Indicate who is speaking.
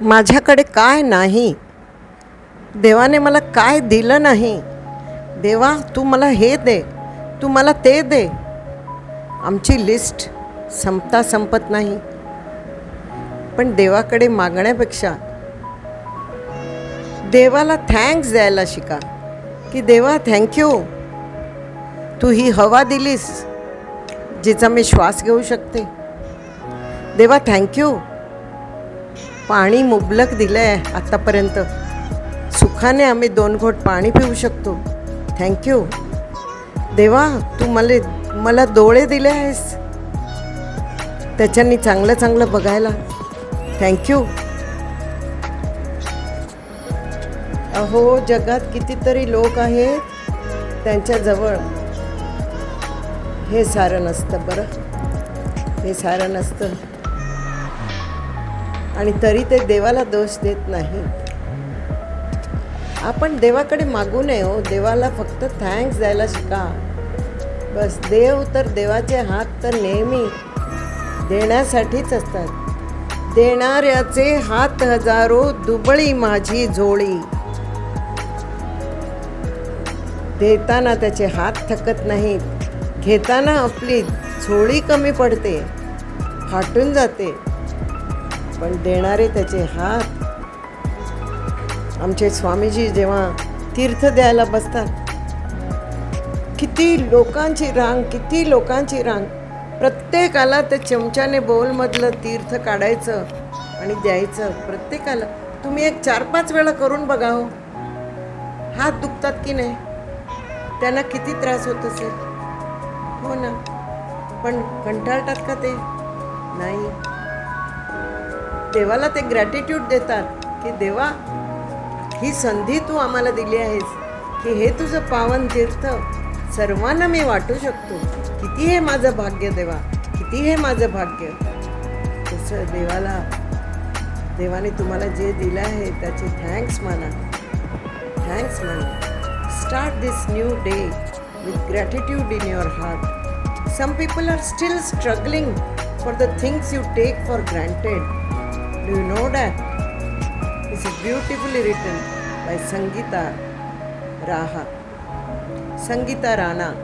Speaker 1: माझ्याकडे काय नाही? देवाने मला काय दिलं नाही? देवा तू मला हे दे. तू मला ते दे. आमची लिस्ट संपता संपत नाही. पण देवाकडे मागण्यापेक्षा देवाला थँक्स द्यायला शिका. की देवा थँक्यू तू ही हवा दिलीस जिचा मी श्वास घेऊ शकते. देवा थँक्यू पाणी मुबलक दिलं आहे आत्तापर्यंत सुखाने आम्ही दोन घोट पाणी पिऊ शकतो. थँक्यू देवा तू मला मला डोळे दिले आहेस. त्याच्यानी चांगलं चांगलं बघायला. थँक्यू अहो जगात कितीतरी लोक आहेत त्यांच्याजवळ हे सारं नसतं बरं. हे सारं नसतं. आणि तरी ते देवाला दोष देत नाही. आपण देवाकडे मागू नये हो. देवाला फक्त थँक्स द्यायला शिका. बस देव तर देवाचे हात तर नेहमी देण्यासाठीच असतात. देणाऱ्याचे हात हजारो दुबळी माझी झोळी. देताना त्याचे हात थकत नाहीत. घेताना आपली झोळी कमी पडते. फाटून जाते. पण देणारे त्याचे हात. आमचे स्वामीजी जेव्हा तीर्थ द्यायला बसतात किती लोकांची रांग किती लोकांची रांग. प्रत्येकाला ते चमच्याने बोलमधलं तीर्थ काढायचं आणि द्यायचं प्रत्येकाला. तुम्ही एक चार पाच वेळा करून बघा हो. हात दुखतात की नाही? त्यांना किती त्रास होत असेल? हो ना. पण कंटाळतात का ते? नाही. देवाला ते ग्रॅटिट्यूड देतात की देवा ही संधी तू आम्हाला दिली आहेस की हे तुझं पावन तीर्थ सर्वांना मी वाटू शकतो. किती हे माझं भाग्य देवा किती हे माझं भाग्य. तसं देवाला देवाने तुम्हाला जे दिलं आहे त्याचे थँक्स माना. थँक्स माना. Start this new day with gratitude in your heart some people are still struggling for the things you take for granted Do you know that? This is beautifully written by Sangeeta Raha. Sangeeta Rana